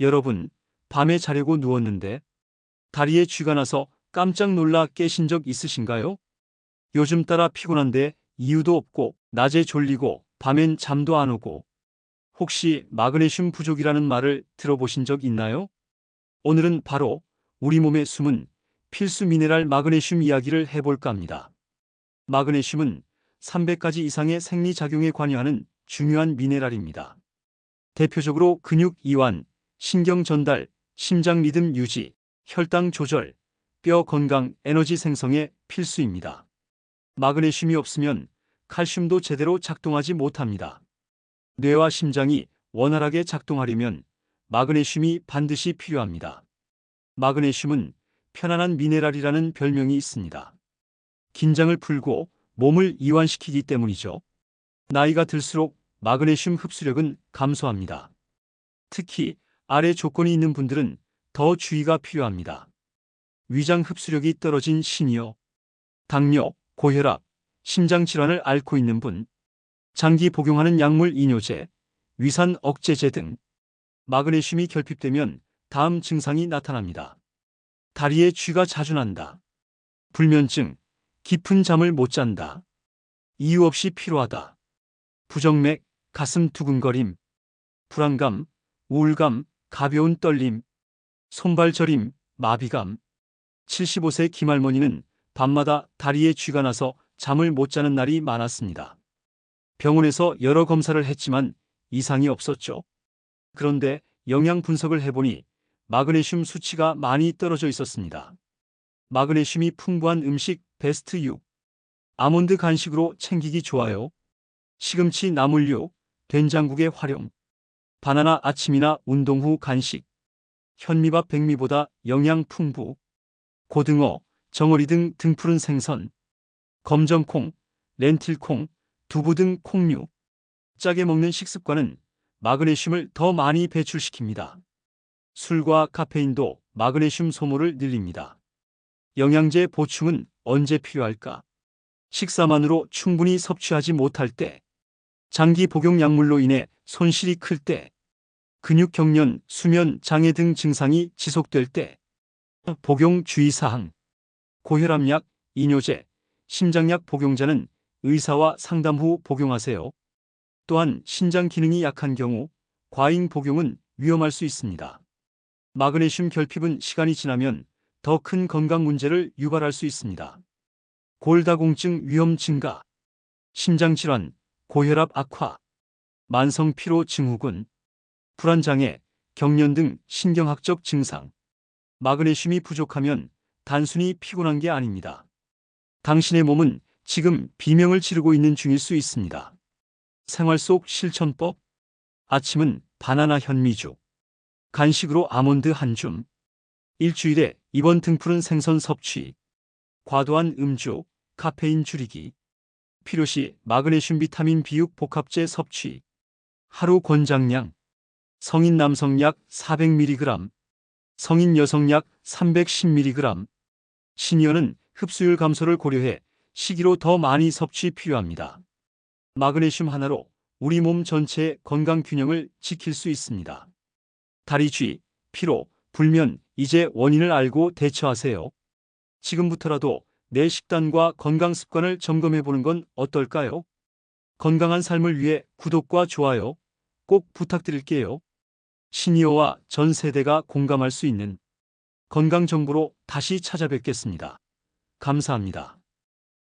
여러분, 밤에 자려고 누웠는데 다리에 쥐가 나서 깜짝 놀라 깨신 적 있으신가요? 요즘 따라 피곤한데 이유도 없고 낮에 졸리고 밤엔 잠도 안 오고 혹시 마그네슘 부족이라는 말을 들어보신 적 있나요? 오늘은 바로 우리 몸에 숨은 필수 미네랄 마그네슘 이야기를 해볼까 합니다. 마그네슘은 300가지 이상의 생리작용에 관여하는 중요한 미네랄입니다. 대표적으로 근육 이완, 신경 전달, 심장 리듬 유지, 혈당 조절, 뼈 건강, 에너지 생성에 필수입니다. 마그네슘이 없으면 칼슘도 제대로 작동하지 못합니다. 뇌와 심장이 원활하게 작동하려면 마그네슘이 반드시 필요합니다. 마그네슘은 편안한 미네랄이라는 별명이 있습니다. 긴장을 풀고 몸을 이완시키기 때문이죠. 나이가 들수록 마그네슘 흡수력은 감소합니다. 특히 아래 조건이 있는 분들은 더 주의가 필요합니다. 위장 흡수력이 떨어진 시니어, 당뇨, 고혈압, 심장 질환을 앓고 있는 분, 장기 복용하는 약물 이뇨제, 위산 억제제 등 마그네슘이 결핍되면 다음 증상이 나타납니다. 다리에 쥐가 자주 난다. 불면증, 깊은 잠을 못 잔다. 이유 없이 피로하다. 부정맥, 가슴 두근거림, 불안감, 우울감, 가벼운 떨림, 손발 저림, 마비감. 75세 김할머니는 밤마다 다리에 쥐가 나서 잠을 못 자는 날이 많았습니다. 병원에서 여러 검사를 했지만 이상이 없었죠. 그런데 영양 분석을 해보니 마그네슘 수치가 많이 떨어져 있었습니다. 마그네슘이 풍부한 음식 베스트 6. 아몬드 간식으로 챙기기 좋아요. 시금치 나물류, 된장국에 활용. 바나나 아침이나 운동 후 간식. 현미밥 백미보다 영양 풍부. 고등어, 정어리 등 등푸른 생선. 검정콩, 렌틸콩, 두부 등 콩류. 짜게 먹는 식습관은 마그네슘을 더 많이 배출시킵니다. 술과 카페인도 마그네슘 소모를 늘립니다. 영양제 보충은 언제 필요할까? 식사만으로 충분히 섭취하지 못할 때, 장기 복용 약물로 인해 손실이 클 때, 근육 경련, 수면 장애 등 증상이 지속될 때, 복용 주의사항, 고혈압약, 이뇨제, 심장약 복용자는 의사와 상담 후 복용하세요. 또한 신장 기능이 약한 경우 과잉 복용은 위험할 수 있습니다. 마그네슘 결핍은 시간이 지나면 더 큰 건강 문제를 유발할 수 있습니다. 골다공증 위험 증가, 심장 질환, 고혈압 악화, 만성 피로 증후군, 불안 장애, 경련 등 신경학적 증상. 마그네슘이 부족하면 단순히 피곤한 게 아닙니다. 당신의 몸은 지금 비명을 지르고 있는 중일 수 있습니다. 생활 속 실천법. 아침은 바나나 현미죽. 간식으로 아몬드 한 줌. 일주일에 이번 등푸른 생선 섭취. 과도한 음주, 카페인 줄이기. 필요시 마그네슘 비타민 B6 복합제 섭취. 하루 권장량. 성인 남성 약 400mg. 성인 여성 약 310mg. 시니어는 흡수율 감소를 고려해 시기로 더 많이 섭취 필요합니다. 마그네슘 하나로 우리 몸 전체의 건강 균형을 지킬 수 있습니다. 다리 쥐, 피로, 불면 이제 원인을 알고 대처하세요. 지금부터라도 내 식단과 건강 습관을 점검해 보는 건 어떨까요? 건강한 삶을 위해 구독과 좋아요 꼭 부탁드릴게요. 시니어와 전 세대가 공감할 수 있는 건강 정보로 다시 찾아뵙겠습니다. 감사합니다.